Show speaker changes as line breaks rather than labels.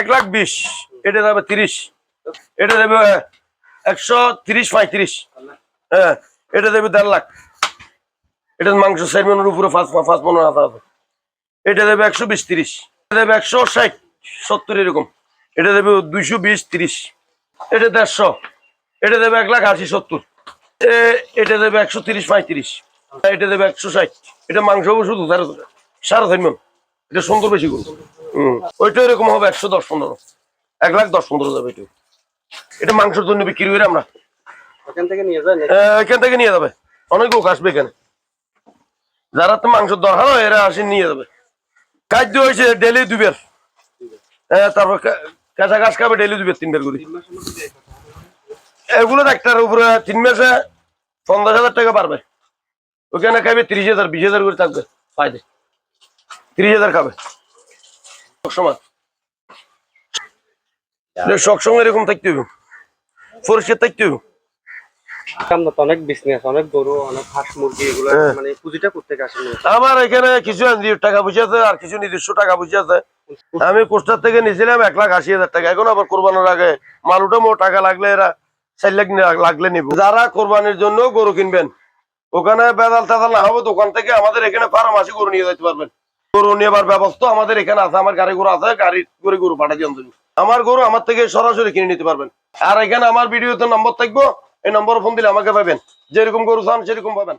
এক লাখ বিশ, এটা যাবে তিরিশ, এটা দেবে একশো তিরিশ পঁয়ত্রিশ হ্যাঁ এটা দেবে দেড় লাখ। এটা মাংস চার মনের উপরে পাঁচ মনের হাতা আছে। এটা দেবে একশো বিশ তিরিশ, এটা দেবে একশো ষাট, সত্তর এরকম। এটা দেবে দুইশো বিশ তিরিশ, এটা দেড়শো, এটা দেবে এক লাখ আশি, সত্তর এটা দেবে একশো তিরিশ পঁয়ত্রিশ, এটা দেবে একশো ষাট। এটা মাংস শুধু সাড়ে সাড়ে এটা সুন্দর বেশি হম ওইটা এরকম হবে একশো দশ পনেরো। এক লাখ দশ পনেরো যাবে এটা এটা মাংসের জন্য বিক্রি করে আমরা।
এখান থেকে নিয়ে যায়
এখান থেকে নিয়ে যাবে। অনেক লোক আসবে এখানে। যারা তো মাংস দরকার হয় এরা আসে নিয়ে যাবে। খাদ্য হয়েছে ডেলি দুবের হ্যাঁ তারপর কাঁচা ঘাস খাবে ডেলি দুবের তিনবার করে
তিন কথা হবে।
এগুলো ডাক্তার উপরে তিন মাসে পঞ্চাশ হাজার টাকা পারবে ওখানে খাবে তিরিশ হাজার বিশ হাজার করে থাকবে। ফায়দে তিরিশ হাজার খাবে। সবসময়। সবসময় এরকম থাকতে হবে। পরিষ্কার থাকতে হবে।
অনেক বিজনেস অনেক গরু অনেক হাঁস মুরগি এগুলো
হ্যাঁ।
মানে পুঁজিটা করতে আসেন
আমার এখানে কিছু এনজিও টাকা পয়সা আছে আর কিছু নিজস্ব টাকা পয়সা আছে। আমি কোস্টার থেকে নিয়েছিলাম এক লাখ আশি হাজার টাকা। এখন আবার কোরবানোর আগে মাল উঠে মোট টাকা লাগলে এরা চার লাখ লাগলে নিব। যারা কোরবানির জন্য গরু কিনবেন ওখানে বেদাল তেদাল না হবে দোকান থেকে আমাদের এখানে ফার্ম আসি গরু নিয়ে যেতে পারবেন। গরু নেবার ব্যবস্থা আমাদের এখানে আছে, আমার গাড়ি গরু আছে, গাড়ি করে গরু পাঠাই আমার গরু আমার থেকে সরাসরি কিনে নিতে পারবেন। আর এখানে আমার ভিডিওতে নম্বর থাকব, এই নম্বর ফোন দিলে আমাকে পাবেন। যেরকম গরু চান সেরকম পাবেন।